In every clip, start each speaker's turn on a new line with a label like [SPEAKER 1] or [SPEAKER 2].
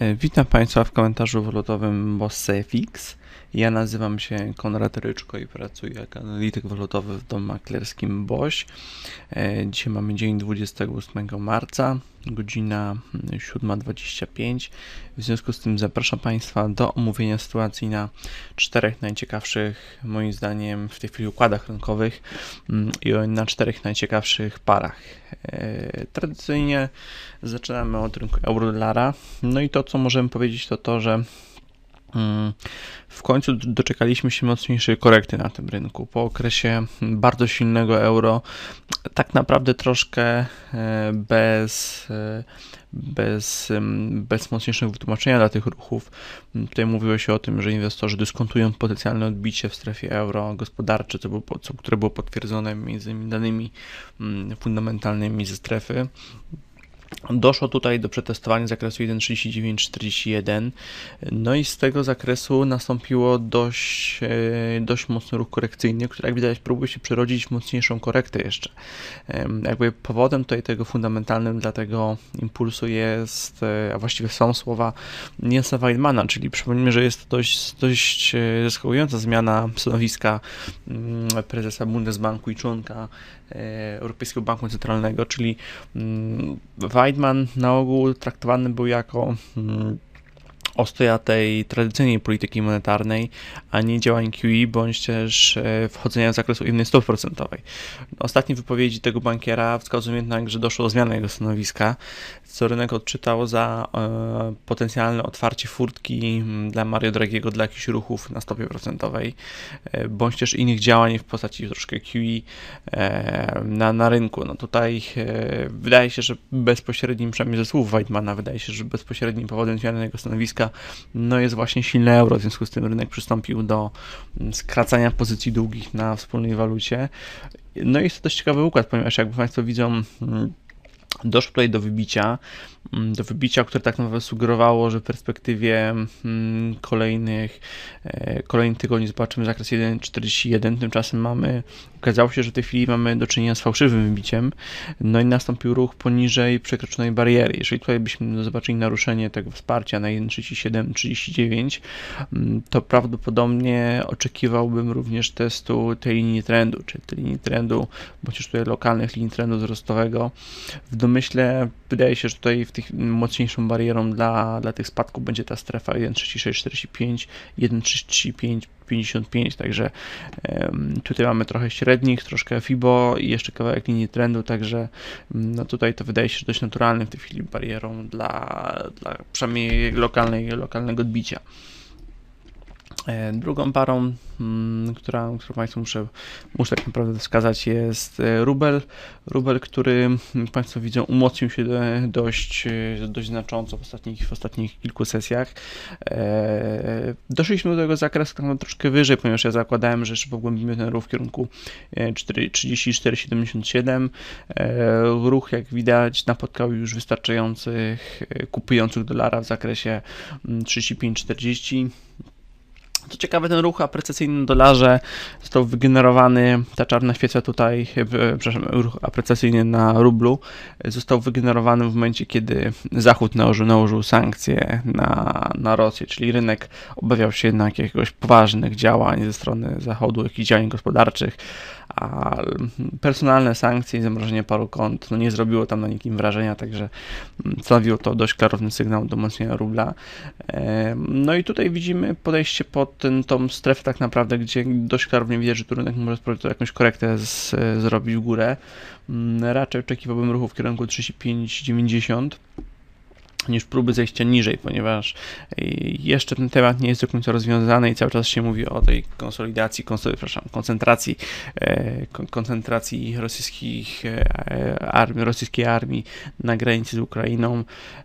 [SPEAKER 1] E, Witam Państwa w komentarzu walutowym BossFX. Ja nazywam się Konrad Ryczko i pracuję jako analityk walutowy w domu maklerskim BOŚ. E, Dzisiaj mamy dzień 28 marca, godzina 7.25. W związku z tym zapraszam Państwa do omówienia sytuacji na czterech najciekawszych, moim zdaniem, w tej chwili układach rynkowych mm, i na czterech najciekawszych parach. E, Tradycyjnie zaczynamy od rynku euro-dolara. No i to, co możemy powiedzieć, to to, że mm, w końcu doczekaliśmy się mocniejszej korekty na tym rynku. Po okresie bardzo silnego euro, tak naprawdę troszkę e, bez, e, bez, bez mocniejszego wytłumaczenia dla tych ruchów. Tutaj mówiło się o tym, że inwestorzy dyskontują potencjalne odbicie w strefie euro gospodarcze, co było, co, które było potwierdzone między innymi danymi fundamentalnymi ze strefy. Doszło tutaj do przetestowania zakresu 1.3941, no i z tego zakresu nastąpiło dość, e, dość mocny ruch korekcyjny, który jak widać próbuje się przerodzić w mocniejszą korektę jeszcze. Jakby powodem tutaj tego fundamentalnym dla tego impulsu jest, e, a właściwie są słowa Nielsa Weidmana, czyli przypomnijmy, że jest to dość, dość e, zaskakująca zmiana stanowiska mm, prezesa Bundesbanku i członka Europejskiego Banku Centralnego, czyli mm, Weidman na ogół traktowany był jako mm, ostoja tej tradycyjnej polityki monetarnej, a nie działań QE, bądź też e, wchodzenia w zakres ujemnej stopy procentowej. Ostatnie wypowiedzi tego bankiera wskazują jednak, że doszło do zmiany jego stanowiska, co rynek odczytał za e, potencjalne otwarcie furtki dla Mario Dragiego dla jakichś ruchów na stopie procentowej, e, bądź też innych działań w postaci troszkę QE na, na rynku. No tutaj wydaje się, że bezpośrednim, przynajmniej ze słów Weidmana, wydaje się, że bezpośrednim powodem zmiany jego stanowiska no jest właśnie silne euro, w związku z tym rynek przystąpił do mm, skracania pozycji długich na wspólnej walucie. No i jest to dość ciekawy układ, ponieważ jak Państwo widzą, mm, doszło tutaj do wybicia, mm, do wybicia, które tak naprawdę sugerowało, że w perspektywie mm, kolejnych, e, kolejnych tygodni zobaczymy zakres 1,41, tymczasem mamy, okazało się, że w tej chwili mamy do czynienia z fałszywym wybiciem, no i nastąpił ruch poniżej przekroczonej bariery. Jeżeli tutaj byśmy zobaczyli naruszenie tego wsparcia na 1,37, 39, mm, to prawdopodobnie oczekiwałbym również testu tej linii trendu, czy tej linii trendu, bądź też tutaj lokalnych linii trendu wzrostowego. W domyśle wydaje się, że tutaj w tych mocniejszą barierą dla, dla tych spadków będzie ta strefa 1,3645, 1,35 55, także tutaj mamy trochę średnich, troszkę FIBO i jeszcze kawałek linii trendu, także mm, no tutaj to wydaje się dość naturalnym w tej chwili barierą dla, dla przynajmniej lokalnej, lokalnego odbicia. E, Drugą parą, mm, która, którą Państwu muszę, muszę tak naprawdę wskazać, jest e, rubel. Rubel, który mm, Państwo widzą umocnił się dość, e, dość znacząco w ostatnich, w ostatnich kilku sesjach. Doszliśmy do tego zakresu troszkę wyżej, ponieważ ja zakładałem, że jeszcze pogłębimy ten ruch w kierunku e, 4 34,77. E, Ruch, jak widać, napotkał już wystarczających kupujących dolara w zakresie mm, 35,40. Co ciekawe, ten ruch apreciacyjny na dolarze został wygenerowany, ta czarna świeca tutaj, przepraszam, ruch apreciacyjny na rublu został wygenerowany w momencie, kiedy Zachód nałożył, nałożył sankcje na, na Rosję, czyli rynek obawiał się jednak jakiegoś poważnych działań ze strony Zachodu, jakichś działań gospodarczych, a personalne sankcje i zamrożenie paru kont no nie zrobiło tam na nikim wrażenia, także mm, stanowiło to dość klarowny sygnał do umocnienia rubla. No i tutaj widzimy podejście pod ten, tą strefę tak naprawdę, gdzie dość klarownie widać, że tu rynek może jakąś korektę z, zrobić w górę. Mm, Raczej oczekiwałbym ruchu w kierunku 35,90 niż próby zejścia niżej, ponieważ y, jeszcze ten temat nie jest do końca rozwiązany i cały czas się mówi o tej konsolidacji, konsol, przepraszam, koncentracji, e, kon- koncentracji rosyjskich e, armii, rosyjskiej armii na granicy z Ukrainą.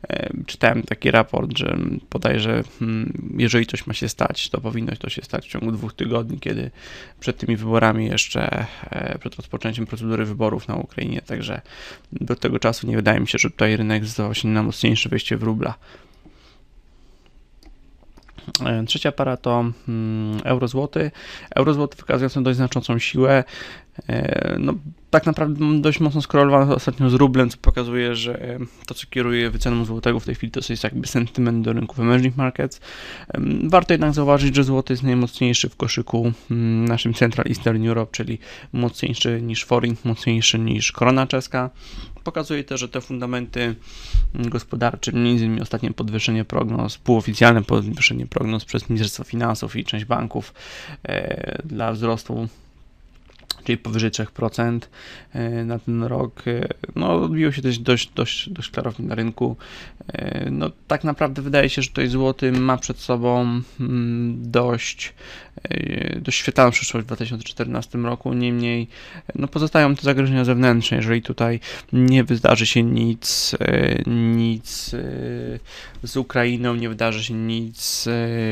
[SPEAKER 1] E, Czytałem taki raport, że bodajże mm, jeżeli coś ma się stać, to powinno to się stać w ciągu dwóch tygodni, kiedy przed tymi wyborami jeszcze, e, przed rozpoczęciem procedury wyborów na Ukrainie, także do tego czasu nie wydaje mi się, że tutaj rynek zdecydował się na mocniejsze wejście w rubla. E, Trzecia para to mm, euro-złoty. Euro-złoty wykazujący dość znaczącą siłę. E, no, tak naprawdę mam dość mocno skorelowany ostatnio z rublem, co pokazuje, że e, to, co kieruje wyceną złotego w tej chwili, to jest jakby sentyment do rynków emerging markets. Warto jednak zauważyć, że złoty jest najmocniejszy w koszyku mm, naszym Central Eastern Europe, czyli mocniejszy niż forint, mocniejszy niż korona czeska. Pokazuje też, że te fundamenty gospodarcze, innymi ostatnie podwyższenie prognoz, półoficjalne podwyższenie prognoz przez Ministerstwo Finansów i część banków e, dla wzrostu czyli powyżej 3% e, na ten rok. E, no, odbiło się też dość, dość, dość klarownie na rynku. E, no, tak naprawdę wydaje się, że tutaj złoty ma przed sobą mm, dość, dość świetlną przyszłość w 2014 roku. Niemniej no, pozostają te zagrożenia zewnętrzne. Jeżeli tutaj nie wydarzy się nic, nic z Ukrainą, nie wydarzy się nic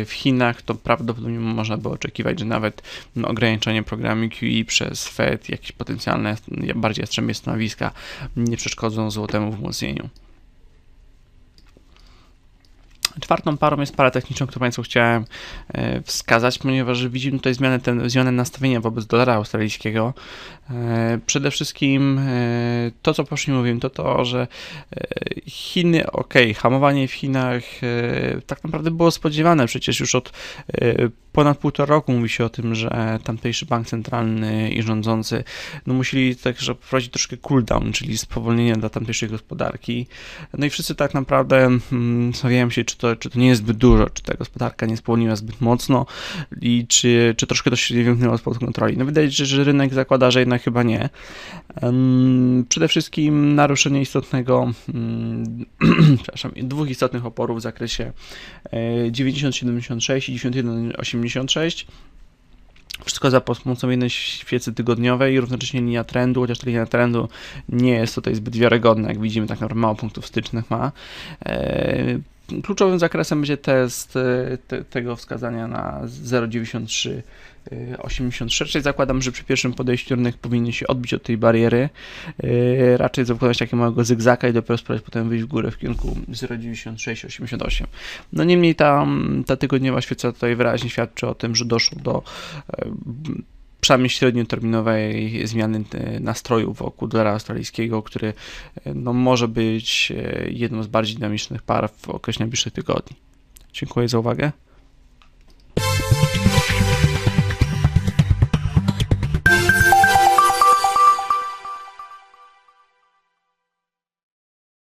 [SPEAKER 1] w Chinach, to prawdopodobnie można by oczekiwać, że nawet no, ograniczenie programu QE przez Fed, jakieś potencjalne, bardziej jastrzębie stanowiska nie przeszkodzą złotemu wzmocnieniu. Czwartą parą jest para techniczną, którą Państwu chciałem e, wskazać, ponieważ widzimy tutaj zmianę, ten, zmianę nastawienia wobec dolara australijskiego. E, przede wszystkim e, to, co poszli mówiłem, to to, że Chiny, ok, hamowanie w Chinach tak naprawdę było spodziewane, przecież już od ponad półtora roku mówi się o tym, że tamtejszy bank centralny i rządzący no, musieli także wprowadzić troszkę cooldown, czyli spowolnienie dla tamtejszej gospodarki. No i wszyscy tak naprawdę mm, stawiają się, czy to, czy to nie jest zbyt dużo, czy ta gospodarka nie spowolniła zbyt mocno i czy, czy troszkę to się nie wymknęło spod kontroli. No wydaje się, że rynek zakłada, że jednak chyba nie. Przede wszystkim naruszenie istotnego, um, przepraszam, dwóch istotnych oporów w zakresie 9076 e, i 9186 wszystko za pomocą jednej świecy tygodniowej równocześnie linia trendu, chociaż ta linia trendu nie jest tutaj zbyt wiarygodna, jak widzimy, tak naprawdę mało punktów stycznych ma. Kluczowym zakresem będzie test e, te, tego wskazania na 0,93 86. Zakładam, że przy pierwszym podejściu rynek powinien się odbić od tej bariery, e, raczej wykonać takiego małego zygzaka i dopiero spróbować potem wyjść w górę w kierunku 0,96-88. No niemniej ta, ta tygodniowa świeca tutaj wyraźnie świadczy o tym, że doszło do e, przynajmniej średnioterminowej zmiany e, nastroju wokół dolara australijskiego, który no, może być jedną z bardziej dynamicznych par w okresie najbliższych tygodni. Dziękuję za uwagę.